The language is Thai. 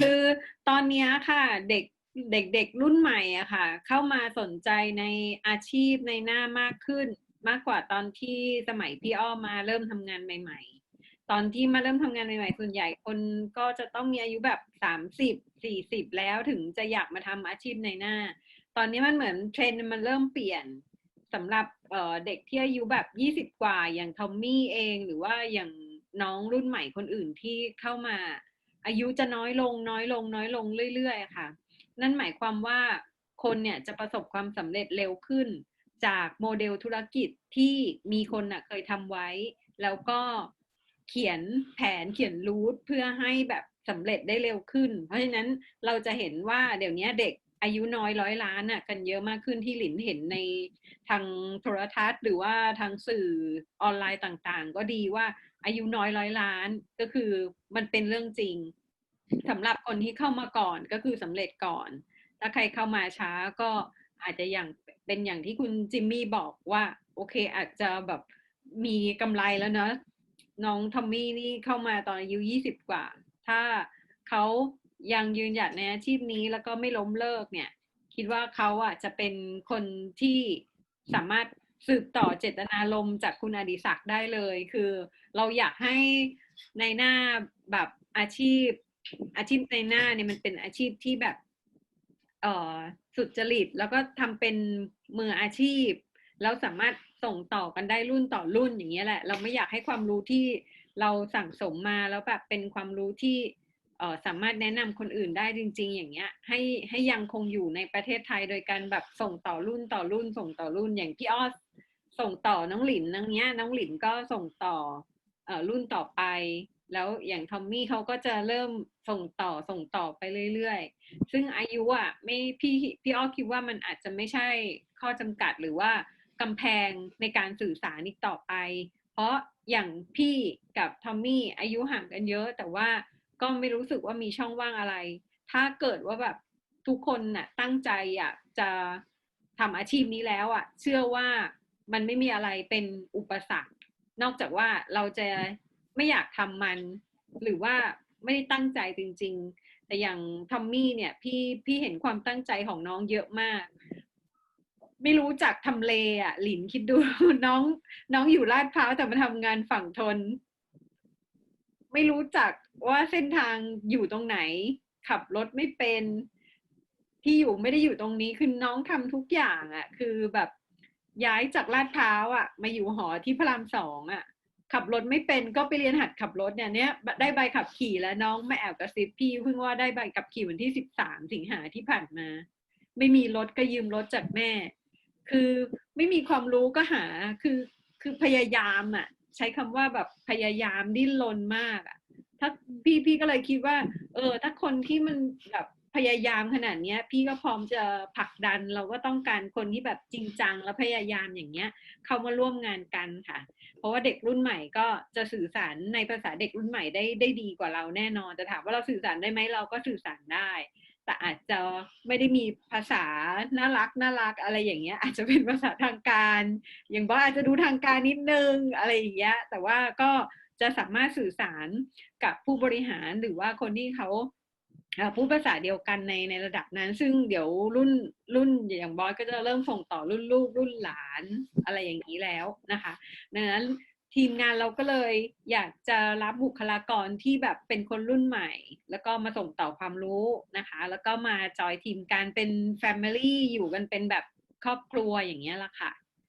คือตอนนี้ค่ะเด็กเด็กๆรุ่นใหม่อะค่ะ เข้ามาสนใจในอาชีพในหน้ามากขึ้น มากกว่าตอนที่สมัยพี่อ้อมาเริ่มทำงานใหม่ ๆ ตอนที่มาเริ่มทำงานใหม่ๆส่วนใหญ่คนก็จะต้องมีอายุแบบสามสิบสี่สิบแล้วถึงจะอยากมาทำอาชีพในหน้า ตอนนี้มันเหมือนเทรนด์มันเริ่มเปลี่ยนสำหรับเด็กที่อายุแบบยี่สิบกว่าอย่างทอมมี่เองหรือว่าอย่างน้องรุ่นใหม่คนอื่นที่เข้ามา อายุจะน้อยลงน้อยลง น้อยลงเรื่อยๆค่ะ นั่นหมายความว่าคนเนี่ยจะประสบความสำเร็จเร็วขึ้น จากโมเดลธุรกิจที่มีคนน่ะเคยทำไว้ แล้วก็เขียนแผนเขียนรูทเพื่อให้แบบสำเร็จได้เร็วขึ้น เพราะฉะนั้นเราจะเห็นว่าเดี๋ยวนี้เด็ก อายุน้อยร้อยล้านน่ะ กันเยอะมากขึ้นที่หลินเห็นในทางโทรทัศน์ หรือว่าทางสื่อออนไลน์ต่างๆ ก็ดีว่าอายุน้อยร้อยล้านก็คือมันเป็นเรื่องจริงสำหรับคนที่เข้ามาก่อนก็คือสำเร็จก่อน ถ้าใครเข้ามาช้าก็อาจจะอย่างเป็นอย่างที่คุณจิมมี่บอกว่า โอเคอาจจะแบบมีกำไรแล้วเนอะน้องทอมมี่นี่เข้ามาตอนอายุยี่สิบกว่า ถ้าเขา ยังยืนหยัดในอาชีพนี้แล้วก็ไม่ล้มเลิกเนี่ย คิดว่าเขาอะจะเป็นคนที่สามารถสืบต่อเจตนารมณ์จากคุณอดิศักดิ์ได้เลย คือเราอยากให้ในหน้าแบบอาชีพ อาชีพในหน้าเนี่ยมันเป็นอาชีพที่แบบเอ่อสุดจริตแล้วก็ทำเป็นมืออาชีพ แล้วสามารถส่งต่อกันได้รุ่นต่อรุ่นอย่างเงี้ยแหละ เราไม่อยากให้ความรู้ที่เราสั่งสมมาแล้วแบบเป็นความรู้ที่ สามารถแนะนำคนอื่นได้จริง ๆ อย่างเงี้ย ให้ให้ยังคงอยู่ในประเทศไทยโดยการแบบส่งต่อรุ่นต่อรุ่น ส่งต่อรุ่นอย่างพี่ออสส่งต่อน้องหลินอย่างเงี้ย น้องหลินก็ส่งต่อเอ่อรุ่นต่อไป แล้วอย่างทอมมี่เขาก็จะเริ่มส่งต่อส่งต่อไปเรื่อยๆ ซึ่งอายุอะไม่พี่พี่อ้อคิดว่ามันอาจจะไม่ใช่ข้อจำกัดหรือว่ากำแพงในการสื่อสารอีกต่อไป เพราะอย่างพี่กับทอมมี่อายุห่างกันเยอะแต่ว่า ก็ไม่รู้สึกว่ามีช่องว่างอะไร ถ้าเกิดว่าแบบทุกคนน่ะตั้งใจอยากจะทำอาชีพนี้แล้วอะ เชื่อว่ามันไม่มีอะไรเป็นอุปสรรค นอกจากว่าเราจะไม่อยากทำมัน หรือว่าไม่ได้ตั้งใจจริง ๆ แต่อย่างทอมมี่เนี่ย พี่พี่เห็นความตั้งใจของน้องเยอะมาก ไม่รู้จักทำเลอะ หลินคิดดูน้อง น้องอยู่ลาดพร้าวแต่มาทำงานฝั่งทน ไม่รู้จักว่าเส้นทางอยู่ตรงไหน ขับรถไม่เป็นที่อยู่ไม่ได้อยู่ตรงนี้คือน้องทำทุกอย่างอะ คือแบบย้ายจากลาดพร้าวอะ มาอยู่หอที่พระรามสองอะ ขับรถไม่เป็นก็ไปเรียนหัดขับรถเนี่ยเนี้ยได้ใบขับขี่แล้วน้องไม่แอบกระซิบพี่เพิ่งว่าได้ใบขับขี่วันที่สิบสามสิงหาที่ผ่านมา ไม่มีรถก็ยืมรถจากแม่ คือไม่มีความรู้ก็หาคือคือพยายามอะ ใช้คำว่าแบบพยายามดิ้นรนมากอะถ้าพี่พี่ก็เลยคิดว่า เออ ถ้าคนที่มันแบบพยายามขนาดเนี้ย พี่ก็พร้อมจะผลักดันเราก็ต้องการคนที่แบบจริงจังและพยายามอย่างเงี้ย เข้ามาร่วมงานกันค่ะ เพราะว่าเด็กรุ่นใหม่ก็จะสื่อสารในภาษาเด็กรุ่นใหม่ได้ได้ดีกว่าเราแน่นอนแต่ถามว่าเราสื่อสารได้ไหมเราก็สื่อสารได้ แต่อาจจะไม่ได้มีภาษาน่ารักน่ารักอะไรอย่างเงี้ย อาจจะเป็นภาษาทางการ อย่างว่าอาจจะดูทางการนิดนึงอะไรอย่างเงี้ย แต่ว่าก็จะสามารถสื่อสารกับผู้บริหารหรือว่าคนที่เขาพูดภาษาเดียวกันในในระดับนั้น ซึ่งเดี๋ยวรุ่นรุ่นอย่างบอสก็จะเริ่มส่งต่อรุ่นลูกรุ่นหลานอะไรอย่างนี้แล้วนะคะ ดังนั้น ทีมงานเราก็เลยอยากจะรับบุคลากรที่แบบเป็นคนรุ่นใหม่ แล้วก็มาส่งต่อความรู้นะคะ แล้วก็มาจอยทีมการเป็น Family อยู่กันเป็นแบบครอบครัวอย่างเงี้ยละค่ะ